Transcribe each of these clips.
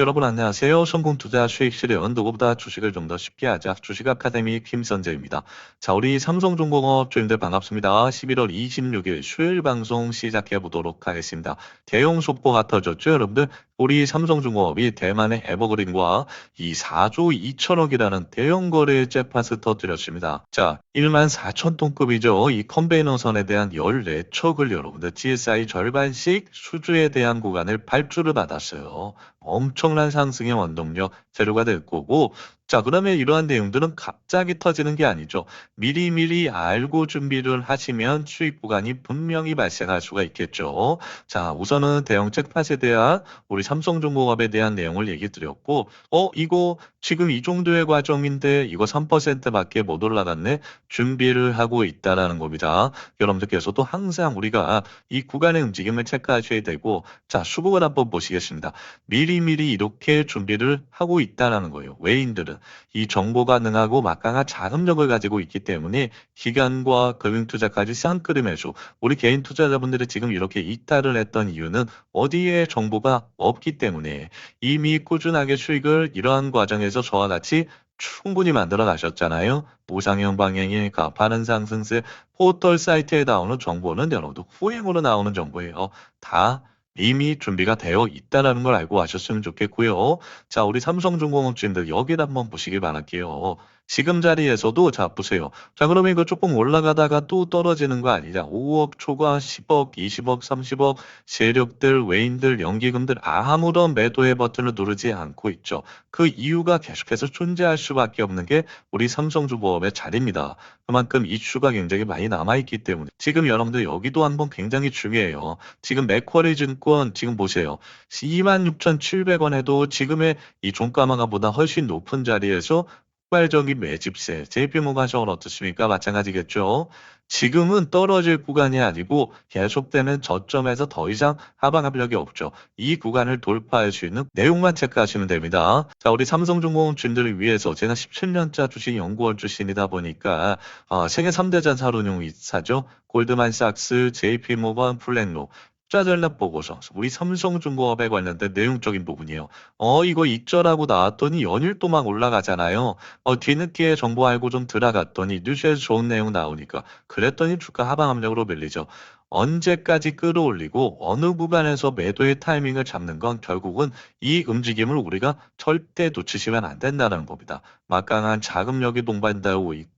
여러분 안녕하세요. 성공투자 수익실은 누구보다 주식을 좀 더 쉽게 하자. 주식 아카데미 김선재입니다. 자, 우리 삼성중공업 주인들 반갑습니다. 11월 26일 수요일 방송 시작해 보도록 하겠습니다. 대형 속보가 터졌죠, 여러분들? 우리 삼성중공업이 대만의 에버그린과 이 4조 2천억이라는 대형 거래 잭팟을 터뜨렸습니다. 자, 1만 4천 톤급이죠. 이 컨베이너선에 대한 14척을 여러분들 GSI 절반씩 수주에 대한 구간을 발주를 받았어요. 엄청난 상승의 원동력 재료가 될 거고 자 그러면 이러한 내용들은 갑자기 터지는 게 아니죠. 미리미리 알고 준비를 하시면 수익 구간이 분명히 발생할 수가 있겠죠. 자 우선은 대형 잭팟에 대한 우리 삼성중공업에 대한 내용을 얘기 드렸고 어 이거 지금 이 정도의 과정인데 이거 3%밖에 못 올라갔네 준비를 하고 있다라는 겁니다. 여러분들께서도 항상 우리가 이 구간의 움직임을 체크하셔야 되고 자 수급을 한번 보시겠습니다. 미리미리 이렇게 준비를 하고 있다라는 거예요. 외인들은 이 정보가 능하고 막강한 자금력을 가지고 있기 때문에 기관과 금융투자까지 쌍끌음해줘 우리 개인 투자자분들이 지금 이렇게 이탈을 했던 이유는 어디에 정보가 없기 때문에 이미 꾸준하게 수익을 이러한 과정에서 저와 같이 충분히 만들어 가셨잖아요. 우상형 방향의 가파른 상승세 포털 사이트에 나오는 정보는 여러분도 후행으로 나오는 정보예요. 다 이미 준비가 되어 있다는 걸 알고 하셨으면 좋겠고요. 자, 우리 삼성중공업주인들 여기를 한번 보시길 바랄게요. 지금 자리에서도 자 보세요. 자 그러면 이거 조금 올라가다가 또 떨어지는 거 아니냐. 5억 초과 10억, 20억, 30억 세력들, 외인들, 연기금들 아무런 매도의 버튼을 누르지 않고 있죠. 그 이유가 계속해서 존재할 수밖에 없는 게 우리 삼성주보험의 자리입니다. 그만큼 이슈가 굉장히 많이 남아있기 때문에 지금 여러분들 여기도 한번 굉장히 중요해요. 지금 맥쿼리 증권 지금 보세요. 26,700원에도 지금의 이 종가망가보다 훨씬 높은 자리에서 폭발적인 매집세, JP모가정은 어떻습니까? 마찬가지겠죠. 지금은 떨어질 구간이 아니고 계속되는 저점에서 더 이상 하방 압력이 없죠. 이 구간을 돌파할 수 있는 내용만 체크하시면 됩니다. 자, 우리 삼성중공업 주인들을 위해서 제가 17년차 주식 연구원 출신이다 보니까 어, 세계 3대 자산운용사죠. 골드만삭스, JP모건, 플랜로 투자전략 보고서 우리 삼성중공업에 관련된 내용적인 부분이에요. 어 이거 익절하고 나왔더니 연일 또 막 올라가잖아요. 어 뒤늦게 정보 알고 좀 들어갔더니 뉴스에서 좋은 내용 나오니까 그랬더니 주가 하방 압력으로 밀리죠. 언제까지 끌어올리고 어느 구간에서 매도의 타이밍을 잡는 건 결국은 이 움직임을 우리가 절대 놓치시면 안 된다는 겁니다. 막강한 자금력이 동반되고 있고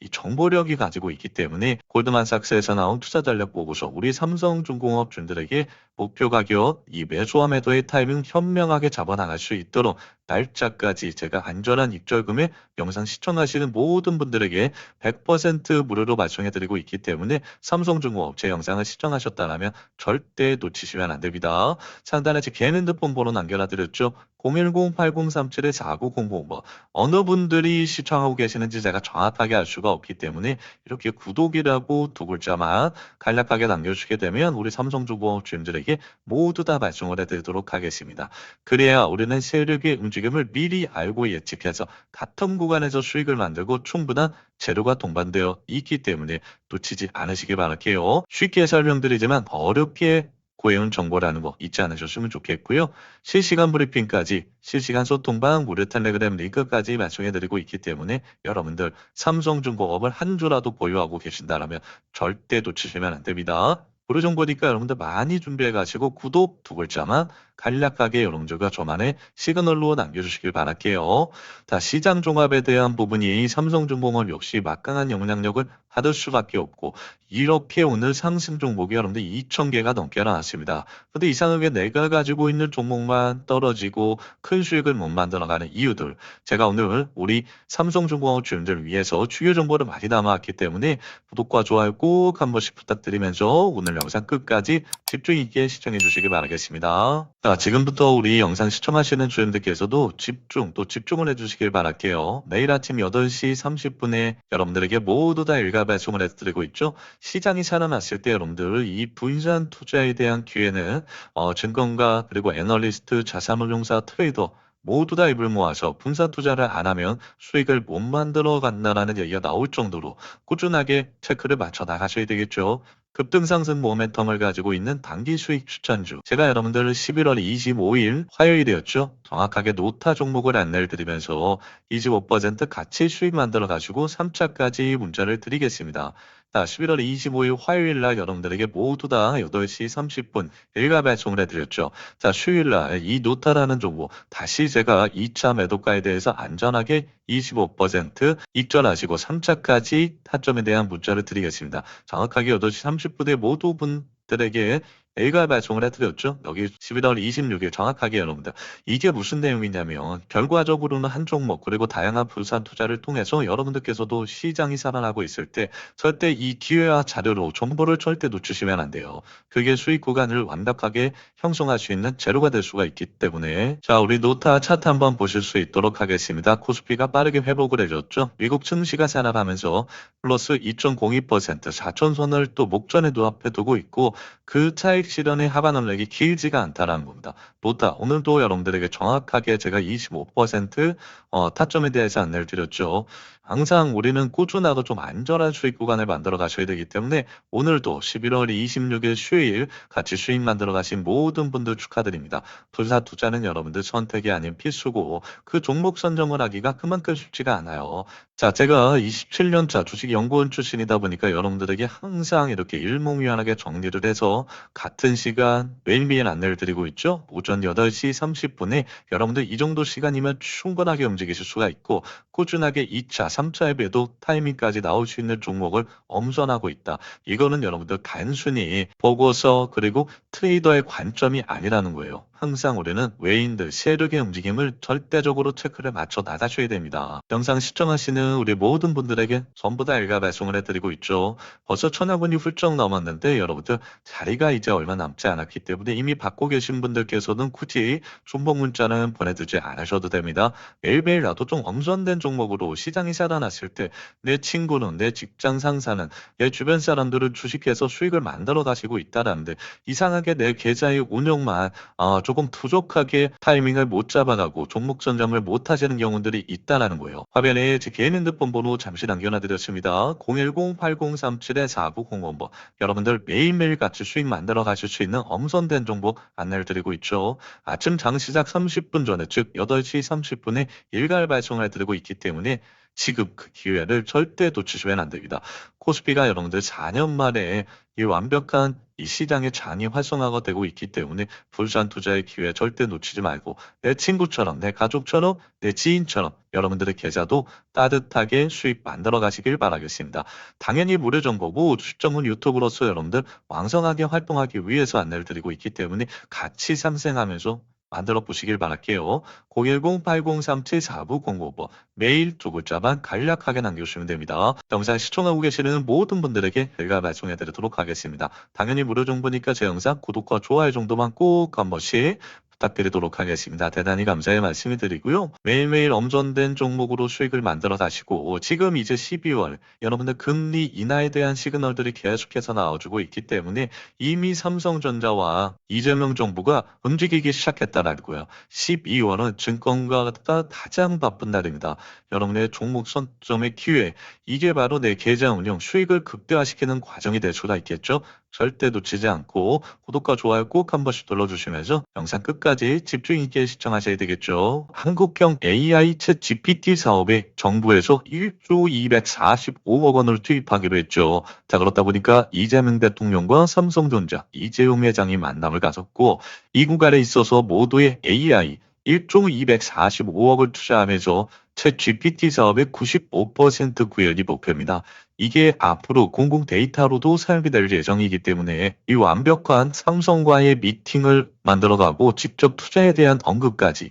이 정보력이 가지고 있기 때문에 골드만삭스에서 나온 투자 전략 보고서 우리 삼성중공업 주들에게 목표 가격, 이 매수와 매도의 타이밍 현명하게 잡아나갈 수 있도록 날짜까지 제가 안전한 입절금에 영상 시청하시는 모든 분들에게 100% 무료로 발송해드리고 있기 때문에 삼성중공업 제 영상을 시청하셨다면 절대 놓치시면 안 됩니다. 상단에 제 개인 핸드폰 번호 남겨놔드렸죠. 010-8037-4900번 어느 분들이 시청하고 계시는지 제가 정확하게 알 수가 없기 때문에 이렇게 구독이라고 두 글자만 간략하게 남겨주시게 되면 우리 삼성중공업 주임들에게 모두 다 발송을 해드리도록 하겠습니다. 그래야 우리는 세력의 움직임을 미리 알고 예측해서 같은 구간에서 수익을 만들고 충분한 재료가 동반되어 있기 때문에 놓치지 않으시길 바랄게요. 쉽게 설명드리지만 어렵게 구해온 정보라는 거 잊지 않으셨으면 좋겠고요. 실시간 브리핑까지 실시간 소통방 무료 텔레그램 링크까지 말씀해드리고 있기 때문에 여러분들 삼성중공업을 한 주라도 보유하고 계신다면 절대 놓치시면 안 됩니다. 무료 정보니까 여러분들 많이 준비해 가시고 구독 두 글자만 간략하게 여러분들과 저만의 시그널로 남겨주시길 바랄게요. 자, 시장 종합에 대한 부분이 삼성중공업 역시 막강한 영향력을 받을 수밖에 없고 이렇게 오늘 상승 종목이 여러분들 2,000개가 넘게 나왔습니다. 근데 이상하게 내가 가지고 있는 종목만 떨어지고 큰 수익을 못 만들어가는 이유들 제가 오늘 우리 삼성중공업 주인들 위해서 주요 정보를 많이 담아왔기 때문에 구독과 좋아요 꼭 한 번씩 부탁드리면서 오늘 영상 끝까지 집중 있게 시청해 주시길 바라겠습니다. 자, 지금부터 우리 영상 시청하시는 주인들께서도 집중 또 집중을 해주시길 바랄게요. 매일 아침 8시 30분에 여러분들에게 모두 다 일가 발송을 해드리고 있죠. 시장이 살아났을 때 여러분들 이 분산 투자에 대한 기회는 어, 증권가 그리고 애널리스트, 자산운용사, 트레이더 모두 다 입을 모아서 분산 투자를 안 하면 수익을 못 만들어 간다라는 얘기가 나올 정도로 꾸준하게 체크를 맞춰 나가셔야 되겠죠. 급등 상승 모멘텀을 가지고 있는 단기 수익 추천주. 제가 여러분들 11월 25일 화요일이었죠. 정확하게 노타 종목을 안내를 드리면서 25% 같이 수익 만들어 가지고 3차까지 문자를 드리겠습니다. 자, 11월 25일 화요일 날 여러분들에게 모두 다 8시 30분 일가 배송을 해드렸죠. 자, 수요일 날 이 노타라는 종목 다시 제가 2차 매도가에 대해서 안전하게 25% 익절하시고 3차까지 타점에 대한 문자를 드리겠습니다. 정확하게 8시 30분에 모두 분 들에게 일가 발송을 해드렸죠. 여기 11월 26일 정확하게 여러분들 이게 무슨 내용이냐면 결과적으로는 한 종목 그리고 다양한 분산 투자를 통해서 여러분들께서도 시장이 살아나고 있을 때 절대 이 기회와 자료로 정보를 절대 놓치시면 안 돼요. 그게 수익 구간을 완벽하게 형성할 수 있는 재료가 될 수가 있기 때문에 자 우리 노타 차트 한번 보실 수 있도록 하겠습니다. 코스피가 빠르게 회복을 해줬죠. 미국 증시가 살아가면서 플러스 2.02% 4천선을 또 목전에 눈앞에 두고 있고 그 차익 실현의 하반 원력이 길지가 않다라는 겁니다. 노타 오늘도 여러분들에게 정확하게 제가 25% 어, 타점에 대해서 안내를 드렸죠. 항상 우리는 꾸준하고 좀 안전한 수익 구간을 만들어 가셔야 되기 때문에 오늘도 11월 26일 수요일 같이 수익 만들어 가신 모든 분들 축하드립니다. 불사 투자는 여러분들 선택이 아닌 필수고 그 종목 선정을 하기가 그만큼 쉽지가 않아요. 자, 제가 27년차 주식 연구원 출신이다 보니까 여러분들에게 항상 이렇게 일목요연하게 정리를 해서 같은 시간 매일매일 안내를 드리고 있죠. 오전 8시 30분에 여러분들 이 정도 시간이면 충분하게 움직이실 수가 있고 꾸준하게 2차, 3차에 배도 타이밍까지 나올 수 있는 종목을 엄선하고 있다. 이거는 여러분들 단순히 보고서 그리고 트레이더의 관점이 아니라는 거예요. 항상 우리는 외인들 세력의 움직임을 절대적으로 체크를 맞춰 나가셔야 됩니다. 영상 시청하시는 우리 모든 분들에게 전부 다 일가 발송을 해드리고 있죠. 벌써 천여분이 훌쩍 넘었는데 여러분들 자리가 이제 얼마 남지 않았기 때문에 이미 받고 계신 분들께서는 굳이 종목 문자는 보내두지 않으셔도 됩니다. 매일매일 나도 좀 엄선된 종목으로 시장이 살아났을 때 내 친구는 내 직장 상사는 내 주변 사람들은 주식해서 수익을 만들어 가시고 있다라는데 이상하게 내 계좌의 운영만 어, 조금 부족하게 타이밍을 못 잡아가고 종목 선점을 못 하시는 경우들이 있다라는 거예요. 화면에 제 개인 핸드폰 번호 잠시 남겨놔드렸습니다. 010-8037-4905번 여러분들 매일매일 같이 수익 만들어 가실 수 있는 엄선된 정보 안내를 드리고 있죠. 아침 장 시작 30분 전에 즉 8시 30분에 일괄 발송을 드리고 있기 때문에 지금 그 기회를 절대 놓치시면 안 됩니다. 코스피가 여러분들 4년 만에 이 완벽한 이 시장의 잔이 활성화가 되고 있기 때문에 불산 투자의 기회 절대 놓치지 말고 내 친구처럼 내 가족처럼 내 지인처럼 여러분들의 계좌도 따뜻하게 수익 만들어 가시길 바라겠습니다. 당연히 무료 정보고 출정은 유튜브로서 여러분들 왕성하게 활동하기 위해서 안내를 드리고 있기 때문에 같이 상생하면서 만들어 보시길 바랄게요. 010-8037-4905번 메일 두 글자만 간략하게 남겨주시면 됩니다. 영상 시청하고 계시는 모든 분들에게 제가 발송해 드리도록 하겠습니다. 당연히 무료 정보니까 제 영상 구독과 좋아요 정도만 꼭 한 번씩 부탁드리도록 하겠습니다. 대단히 감사의 말씀을 드리고요. 매일매일 엄선된 종목으로 수익을 만들어 가시고 지금 이제 12월 여러분들 금리 인하에 대한 시그널들이 계속해서 나와주고 있기 때문에 이미 삼성전자와 이재명 정부가 움직이기 시작했다라고요. 12월은 증권가가 가장 바쁜 날입니다. 여러분의 종목 선점의 기회 이게 바로 내 계좌 운영 수익을 극대화시키는 과정이 될 수가 있겠죠. 절대 놓치지 않고 구독과 좋아요 꼭 한 번씩 눌러주시면서 영상 끝까지 집중 있게 시청하셔야 되겠죠. 한국형 AI 챗 GPT 사업에 정부에서 1조 245억 원을 투입하기로 했죠. 자 그렇다 보니까 이재명 대통령과 삼성전자 이재용 회장이 만남을 가졌고 이 구간에 있어서 모두의 AI 1조 245억을 투자하면서 챗 GPT 사업의 95% 구현이 목표입니다. 이게 앞으로 공공 데이터로도 사용이 될 예정이기 때문에 이 완벽한 삼성과의 미팅을 만들어가고 직접 투자에 대한 언급까지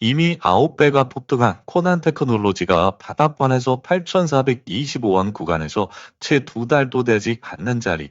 이미 9배가 폭등한 코난 테크놀로지가 바닥권에서 8,425원 구간에서 채 두 달도 되지 않는 자리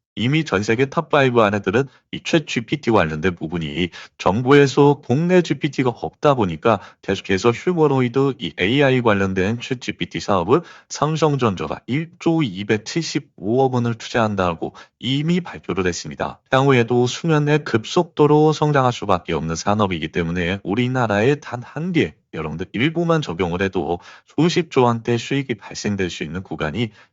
이미 전 세계 탑5 안에 들은 이최 GPT 관련된 부분이 정부에서 국내 GPT가 없다 보니까 계속해서 휴머노이드 이 AI 관련된 최 GPT 사업을 삼성전자가 1조 275억 원을 투자한다고 이미 발표를 했습니다. 향후에도 수년 내 급속도로 성장할 수밖에 없는 산업이기 때문에 우리나라에 단 한 개, 여러분들 일부만 적용을 해도 수십조 원대 수익이 발생될 수 있는 구간이